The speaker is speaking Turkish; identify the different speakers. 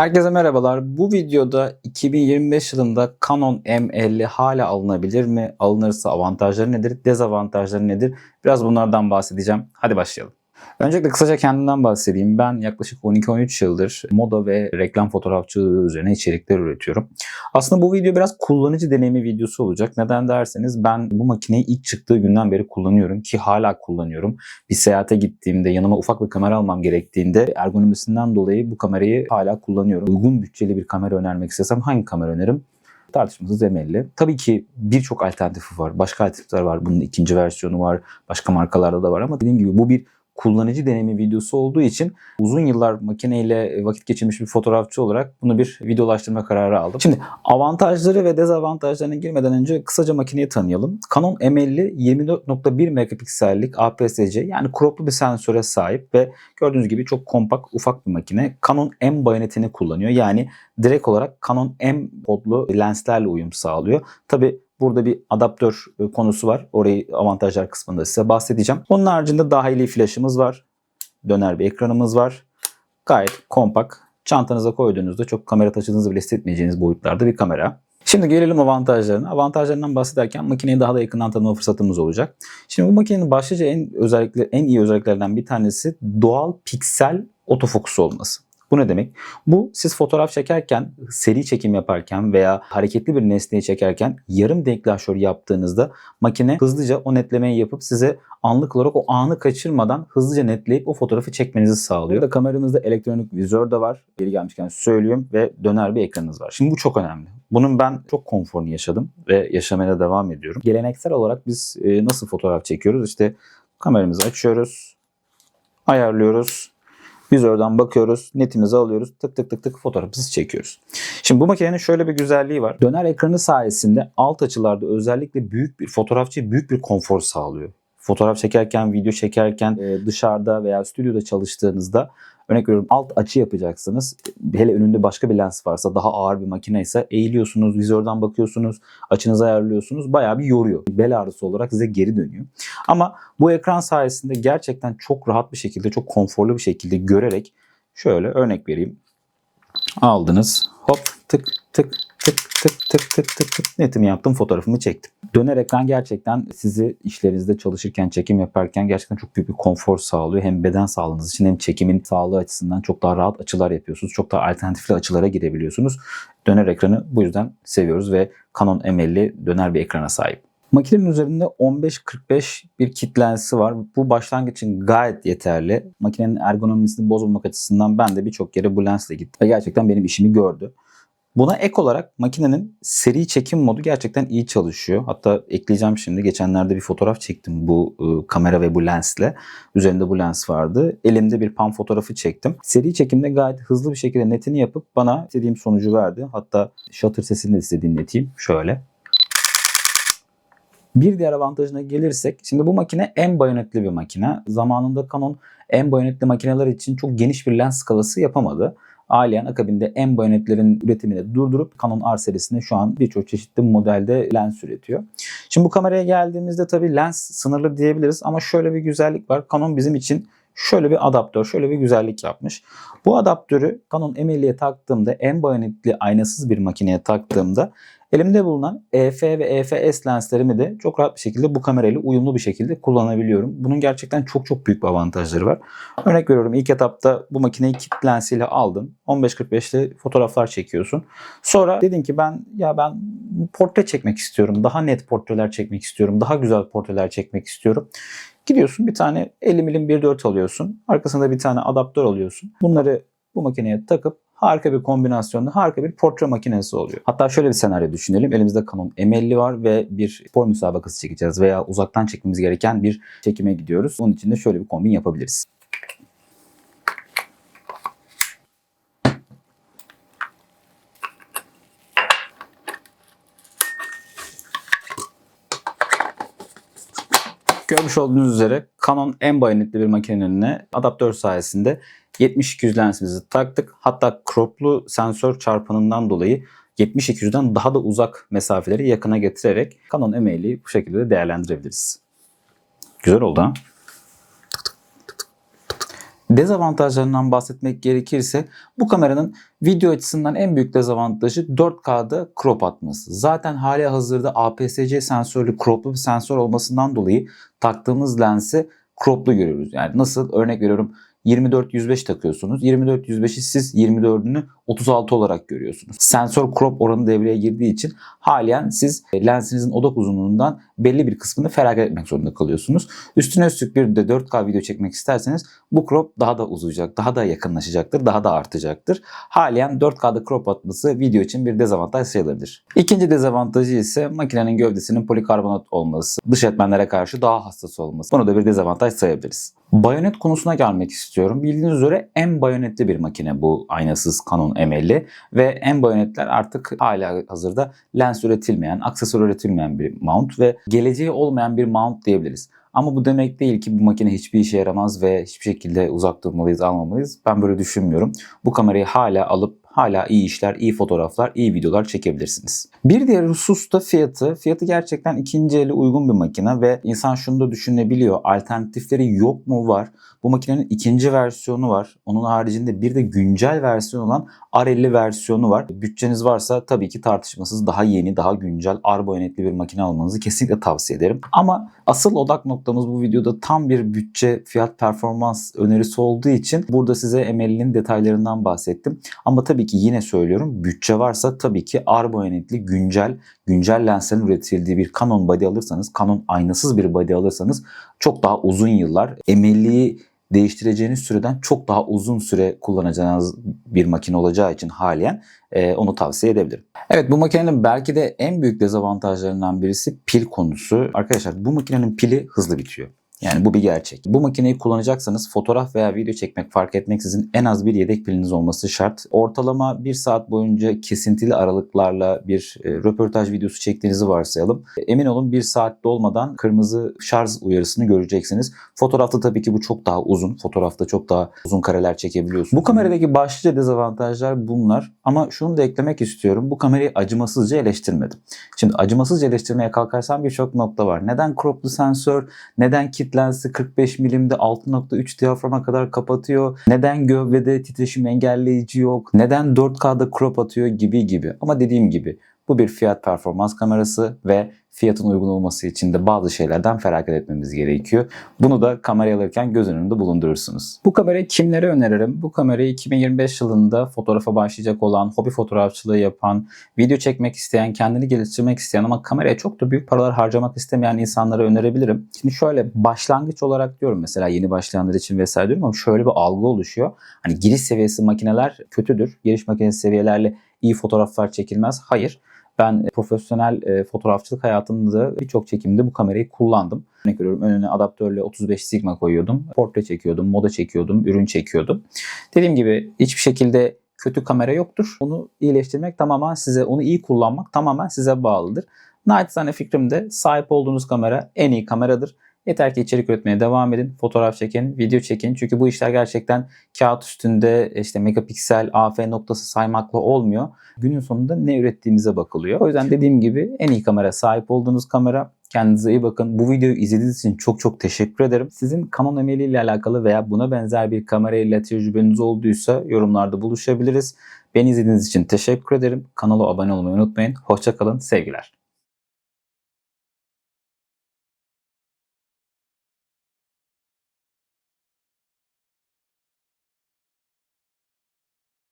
Speaker 1: Herkese merhabalar. Bu videoda 2025 yılında Canon M50 hala alınabilir mi? Alınırsa avantajları nedir? Dezavantajları nedir? Biraz bunlardan bahsedeceğim. Hadi başlayalım. Öncelikle kısaca kendimden bahsedeyim. Ben yaklaşık 12-13 yıldır moda ve reklam fotoğrafçılığı üzerine içerikler üretiyorum. Aslında bu video biraz kullanıcı deneyimi videosu olacak. Neden derseniz ben bu makineyi ilk çıktığı günden beri kullanıyorum ki hala kullanıyorum. Bir seyahate gittiğimde yanıma ufak bir kamera almam gerektiğinde ergonomisinden dolayı bu kamerayı hala kullanıyorum. Uygun bütçeli bir kamera önermek istesem hangi kamera öneririm? tartışmasız M50. Tabii ki birçok alternatifi var. Başka alternatifler var. Bunun ikinci versiyonu var. Başka markalarda da var ama dediğim gibi bu bir kullanıcı deneyimi videosu olduğu için uzun yıllar makineyle vakit geçirmiş bir fotoğrafçı olarak bunu bir videolaştırma kararı aldım. Şimdi avantajları ve dezavantajlarına girmeden önce kısaca makineyi tanıyalım. Canon M50 24.1 megapiksellik APS-C yani croplu bir sensöre sahip ve gördüğünüz gibi çok kompakt ufak bir makine. Canon M bayonetini kullanıyor. Yani direkt olarak Canon M kodlu lenslerle uyum sağlıyor. Tabi Burada bir adaptör e, konusu var. Orayı avantajlar kısmında size bahsedeceğim. Onun haricinde dahili flaşımız var. Döner bir ekranımız var. Gayet kompakt. Çantanıza koyduğunuzda çok kamera taşıdığınızı bile hissetmeyeceğiniz boyutlarda bir kamera. Şimdi gelelim avantajlarına. Avantajlarından bahsederken makineyi daha da yakından tanıma fırsatımız olacak. Şimdi bu makinenin başlıca en özellikle en iyi özelliklerden bir tanesi doğal piksel otofokus olması. Bu ne demek? Bu siz fotoğraf çekerken, seri çekim yaparken veya hareketli bir nesneyi çekerken yarım deklanşör yaptığınızda makine hızlıca o netlemeyi yapıp size anlık olarak o anı kaçırmadan hızlıca netleyip o fotoğrafı çekmenizi sağlıyor. Burada kameramızda elektronik vizör de var. Geri gelmişken söyleyeyim ve döner bir ekranınız var. Şimdi bu çok önemli. Bunun ben çok konforunu yaşadım ve yaşamaya devam ediyorum. Geleneksel olarak biz e, nasıl fotoğraf çekiyoruz? İşte kameramızı açıyoruz, ayarlıyoruz, Vizörden bakıyoruz, netimizi alıyoruz, tık tık tık tık fotoğrafımızı çekiyoruz. Şimdi bu makinenin şöyle bir güzelliği var. Döner ekranı sayesinde alt açılarda özellikle büyük bir fotoğrafçı büyük bir konfor sağlıyor. Fotoğraf çekerken, video çekerken, e, dışarıda veya stüdyoda çalıştığınızda Örnek veriyorum alt açı yapacaksınız. Hele önünde başka bir lens varsa daha ağır bir makine ise eğiliyorsunuz, vizörden bakıyorsunuz, açınızı ayarlıyorsunuz. Bayağı bir yoruyor. Bel ağrısı olarak size geri dönüyor. Ama bu ekran sayesinde gerçekten çok rahat bir şekilde, çok konforlu bir şekilde görerek şöyle örnek vereyim. Aldınız. Hop tık tık tık tık tık tık tık netimi yaptım fotoğrafımı çektim. Döner ekran gerçekten sizi işlerinizde çalışırken çekim yaparken gerçekten çok büyük bir konfor sağlıyor. Hem beden sağlığınız için hem çekimin sağlığı açısından çok daha rahat açılar yapıyorsunuz. Çok daha alternatifli açılara girebiliyorsunuz. Döner ekranı bu yüzden seviyoruz ve Canon M50 döner bir ekrana sahip. Makinenin üzerinde 15-45 bir kit lensi var. Bu başlangıç için gayet yeterli. Makinenin ergonomisini bozmamak açısından ben de birçok kere bu lensle gittim. Ve gerçekten benim işimi gördü. Buna ek olarak makinenin seri çekim modu gerçekten iyi çalışıyor. Hatta ekleyeceğim şimdi. Geçenlerde bir fotoğraf çektim bu e, kamera ve bu lensle. Üzerinde bu lens vardı. Elimde bir pan fotoğrafı çektim. Seri çekimde gayet hızlı bir şekilde netini yapıp bana istediğim sonucu verdi. Hatta shutter sesini de size dinleteyim. Şöyle. Bir diğer avantajına gelirsek, şimdi bu makine en bayonetli bir makine. Zamanında Canon en bayonetli makineler için çok geniş bir lens skalası yapamadı. Aileyen akabinde M bayonetlerin üretimini durdurup Canon R serisinde şu an birçok çeşitli modelde lens üretiyor. Şimdi bu kameraya geldiğimizde tabii lens sınırlı diyebiliriz ama şöyle bir güzellik var. Canon bizim için şöyle bir adaptör, şöyle bir güzellik yapmış. Bu adaptörü Canon M50'ye taktığımda M bayonetli aynasız bir makineye taktığımda Elimde bulunan EF ve EFS lenslerimi de çok rahat bir şekilde bu kamerayla uyumlu bir şekilde kullanabiliyorum. Bunun gerçekten çok çok büyük bir avantajları var. Örnek veriyorum ilk etapta bu makineyi kit lensiyle aldın. 15-45'li fotoğraflar çekiyorsun. Sonra dedin ki ben ya ben portre çekmek istiyorum. Daha net portreler çekmek istiyorum. Daha güzel portreler çekmek istiyorum. Gidiyorsun bir tane 50 milim 1.4 alıyorsun. Arkasında bir tane adaptör alıyorsun. Bunları bu makineye takıp harika bir kombinasyonda harika bir portre makinesi oluyor. Hatta şöyle bir senaryo düşünelim. Elimizde Canon M50 var ve bir spor müsabakası çekeceğiz veya uzaktan çekmemiz gereken bir çekime gidiyoruz. Onun için de şöyle bir kombin yapabiliriz. Görmüş olduğunuz üzere Canon en bayonetli bir makinenin önüne adaptör sayesinde 70-200 lensimizi taktık. Hatta croplu sensör çarpanından dolayı 70-200'den daha da uzak mesafeleri yakına getirerek Canon M50'yi bu şekilde değerlendirebiliriz. Güzel oldu ha? Dezavantajlarından bahsetmek gerekirse bu kameranın video açısından en büyük dezavantajı 4K'da crop atması. Zaten hali hazırda APS-C sensörlü croplu bir sensör olmasından dolayı taktığımız lensi croplu görüyoruz. Yani nasıl örnek veriyorum 24-105 takıyorsunuz. 24-105'i siz 24'ünü 36 olarak görüyorsunuz. Sensör crop oranı devreye girdiği için halen siz e, lensinizin odak uzunluğundan belli bir kısmını feragat etmek zorunda kalıyorsunuz. Üstüne üstlük bir de 4K video çekmek isterseniz bu crop daha da uzayacak, daha da yakınlaşacaktır, daha da artacaktır. Halen 4K'da crop atması video için bir dezavantaj sayılabilir. İkinci dezavantajı ise makinenin gövdesinin polikarbonat olması, dış etmenlere karşı daha hassas olması. Bunu da bir dezavantaj sayabiliriz. Bayonet konusuna gelmek istiyorum. Bildiğiniz üzere en bayonetli bir makine bu aynasız Canon M50 ve en bayonetler artık hala hazırda lens üretilmeyen, aksesuar üretilmeyen bir mount ve geleceği olmayan bir mount diyebiliriz. Ama bu demek değil ki bu makine hiçbir işe yaramaz ve hiçbir şekilde uzak durmalıyız, almamalıyız. Ben böyle düşünmüyorum. Bu kamerayı hala alıp hala iyi işler, iyi fotoğraflar, iyi videolar çekebilirsiniz. Bir diğer husus da fiyatı. Fiyatı gerçekten ikinci eli uygun bir makine ve insan şunu da düşünebiliyor. Alternatifleri yok mu var? Bu makinenin ikinci versiyonu var. Onun haricinde bir de güncel versiyon olan R50 versiyonu var. Bütçeniz varsa tabii ki tartışmasız daha yeni, daha güncel R boyanetli bir makine almanızı kesinlikle tavsiye ederim. Ama asıl odak noktamız bu videoda tam bir bütçe fiyat performans önerisi olduğu için burada size M50'nin detaylarından bahsettim. Ama tabii ki yine söylüyorum bütçe varsa tabii ki R boyanetli güncel güncel lenslerin üretildiği bir Canon body alırsanız, Canon aynasız bir body alırsanız çok daha uzun yıllar M50'yi değiştireceğiniz süreden çok daha uzun süre kullanacağınız bir makine olacağı için halen e, onu tavsiye edebilirim. Evet bu makinenin belki de en büyük dezavantajlarından birisi pil konusu. Arkadaşlar bu makinenin pili hızlı bitiyor. Yani bu bir gerçek. Bu makineyi kullanacaksanız fotoğraf veya video çekmek fark etmeksizin en az bir yedek piliniz olması şart. Ortalama bir saat boyunca kesintili aralıklarla bir e, röportaj videosu çektiğinizi varsayalım. Emin olun bir saatte olmadan kırmızı şarj uyarısını göreceksiniz. Fotoğrafta tabii ki bu çok daha uzun. Fotoğrafta çok daha uzun kareler çekebiliyorsunuz. Bu kameradaki başlıca dezavantajlar bunlar. Ama şunu da eklemek istiyorum. Bu kamerayı acımasızca eleştirmedim. Şimdi acımasızca eleştirmeye kalkarsam birçok nokta var. Neden croplu sensör? Neden kit lensi 45 milimde 6.3 diyaframa kadar kapatıyor? Neden gövdede titreşim engelleyici yok? Neden 4K'da crop atıyor gibi gibi. Ama dediğim gibi bu bir fiyat performans kamerası ve fiyatın uygun olması için de bazı şeylerden feragat etmemiz gerekiyor. Bunu da kamerayı alırken göz önünde bulundurursunuz. Bu kamerayı kimlere öneririm? Bu kamerayı 2025 yılında fotoğrafa başlayacak olan, hobi fotoğrafçılığı yapan, video çekmek isteyen, kendini geliştirmek isteyen ama kameraya çok da büyük paralar harcamak istemeyen insanlara önerebilirim. Şimdi şöyle başlangıç olarak diyorum mesela yeni başlayanlar için vesaire diyorum ama şöyle bir algı oluşuyor. Hani giriş seviyesi makineler kötüdür. Giriş makinesi seviyelerle iyi fotoğraflar çekilmez. Hayır. Ben profesyonel e, fotoğrafçılık hayatımda birçok çekimde bu kamerayı kullandım. Örnek veriyorum önüne adaptörle 35 sigma koyuyordum. Portre çekiyordum, moda çekiyordum, ürün çekiyordum. Dediğim gibi hiçbir şekilde kötü kamera yoktur. Onu iyileştirmek tamamen size, onu iyi kullanmak tamamen size bağlıdır. Naçizane fikrim de sahip olduğunuz kamera en iyi kameradır. Yeter ki içerik üretmeye devam edin. Fotoğraf çekin, video çekin. Çünkü bu işler gerçekten kağıt üstünde işte megapiksel, AF noktası saymakla olmuyor. Günün sonunda ne ürettiğimize bakılıyor. O yüzden dediğim gibi en iyi kamera sahip olduğunuz kamera. Kendinize iyi bakın. Bu videoyu izlediğiniz için çok çok teşekkür ederim. Sizin Canon M50 ile alakalı veya buna benzer bir kamerayla tecrübeniz olduysa yorumlarda buluşabiliriz. Beni izlediğiniz için teşekkür ederim. Kanala abone olmayı unutmayın. Hoşçakalın. Sevgiler.